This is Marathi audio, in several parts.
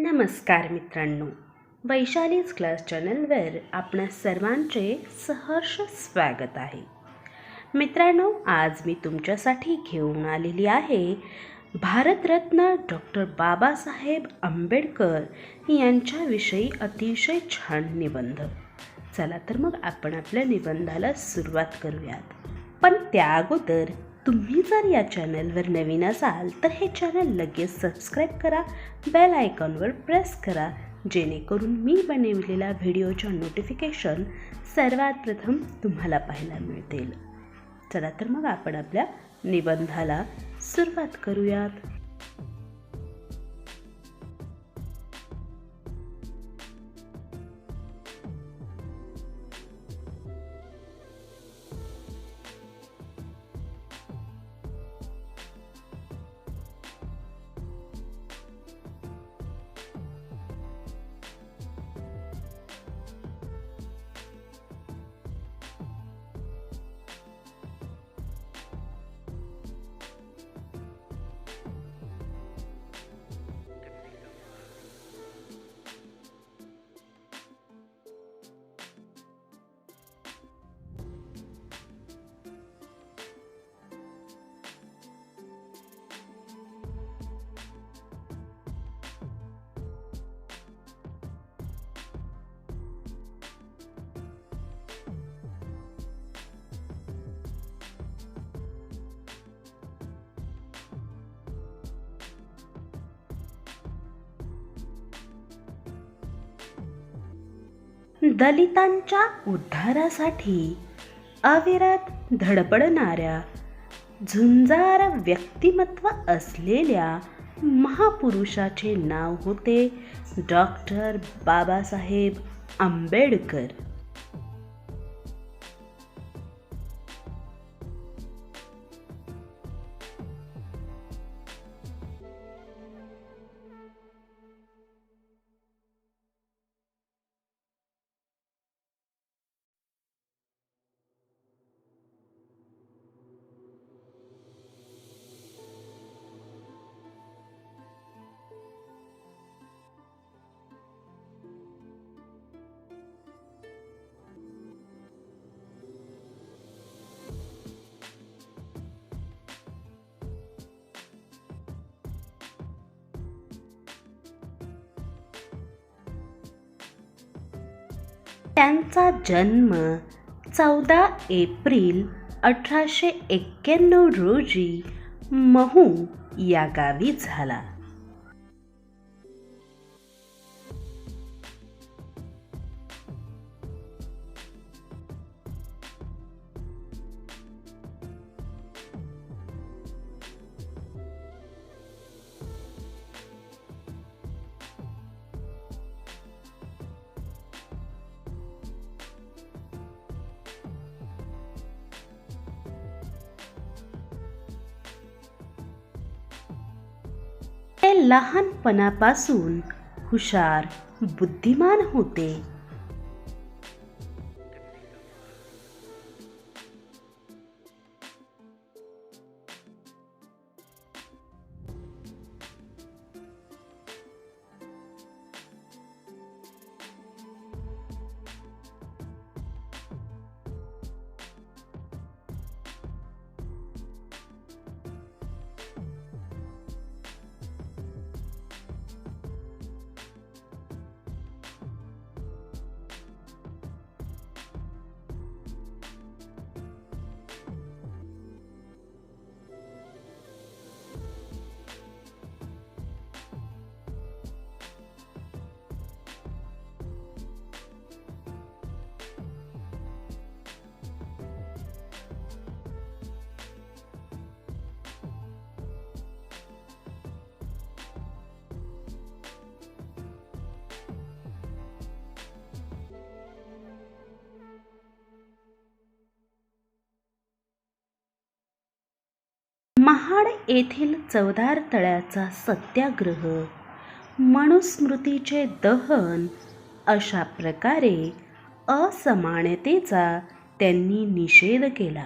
नमस्कार मित्रांनो वैशालीज क्लास चॅनलवर आपणा सर्वांचे सहर्ष स्वागत आहे. मित्रांनो आज मी तुमच्यासाठी घेऊन आलेली आहे भारतरत्न डॉक्टर बाबासाहेब आंबेडकर यांच्याविषयी अतिशय छान निबंध. चला तर मग आपण आपल्या निबंधाला सुरुवात करूयात. पण त्या अगोदर तुम्ही जर या चॅनलवर नवीन असाल तर हे चॅनल लगेच सबस्क्राईब करा बेल आयकॉनवर प्रेस करा जेणेकरून मी बनवलेल्या व्हिडिओच्या नोटिफिकेशन सर्वात प्रथम तुम्हाला पाहायला मिळतील. चला तर मग आपण आपल्या निबंधाला सुरुवात करूयात. दलितांच्या उद्धारासाठी अविरत धडपडणाऱ्या झुंजार व्यक्तिमत्व असलेल्या महापुरुषाचे नाव होते डॉक्टर बाबासाहेब आंबेडकर. त्यांचा जन्म चौदा एप्रिल अठराशे एक्क्याण्णव रोजी महू या गावी झाला. लहानपणापासून हुशार बुद्धिमान होते. महाड येथील चवदार तळ्याचा सत्याग्रह मनुस्मृतीचे दहन अशा प्रकारे असमानतेचा त्यांनी निषेध केला.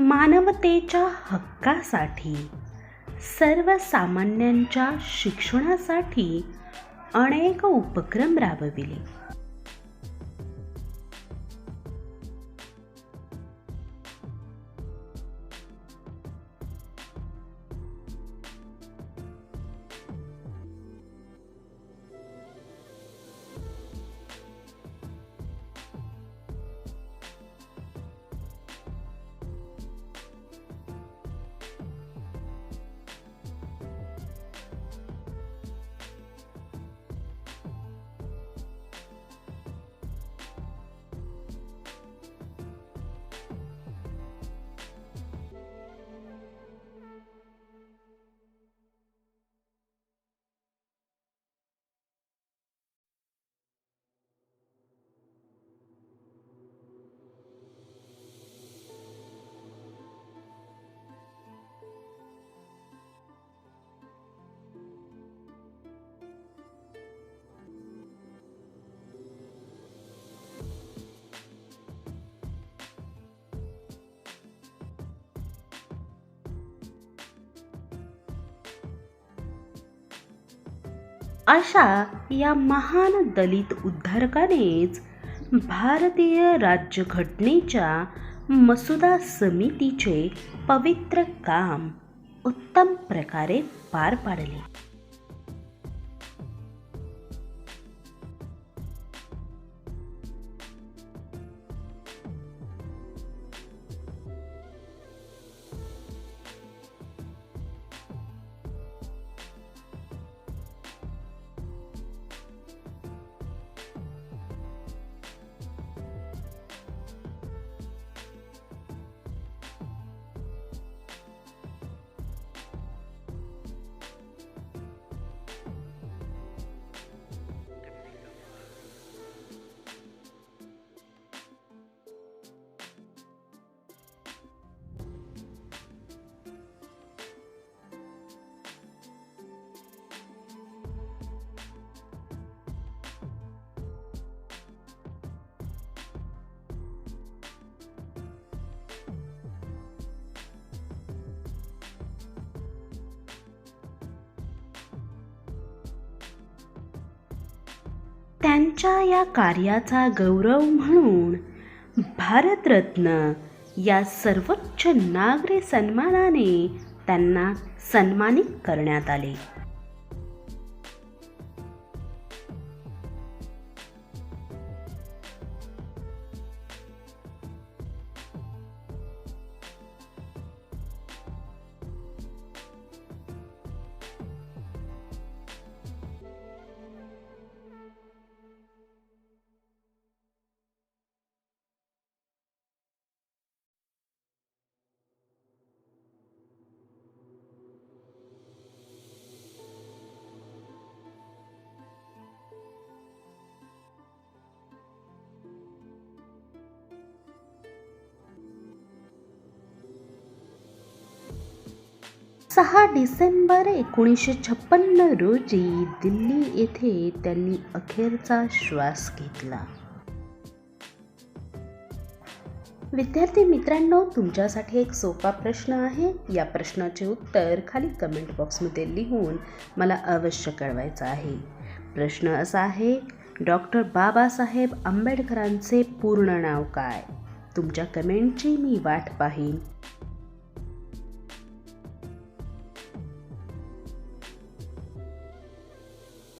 मानवतेच्या हक्कासाठी सर्वसामान्यांच्या शिक्षणासाठी अनेक उपक्रम राबविले. अशा या महान दलित उद्धारकानेच भारतीय राज्यघटनेच्या मसुदा समितीचे पवित्र काम उत्तम प्रकारे पार पाडले. त्यांच्या या कार्याचा गौरव म्हणून भारतरत्न या सर्वोच्च नागरी सन्मानाने त्यांना सन्मानित करण्यात आले. सहा डिसेंबर एकोणीसशे छप्पन्न रोजी दिल्ली येथे त्यांनी अखेरचा श्वास घेतला. विद्यार्थी मित्रांनो तुमच्यासाठी एक सोपा प्रश्न आहे. या प्रश्नाचे उत्तर खाली कमेंट बॉक्समध्ये लिहून मला अवश्य कळवायचं आहे. प्रश्न असा आहे डॉक्टर बाबासाहेब आंबेडकरांचे पूर्ण नाव काय? तुमच्या कमेंटची मी वाट पाहीन.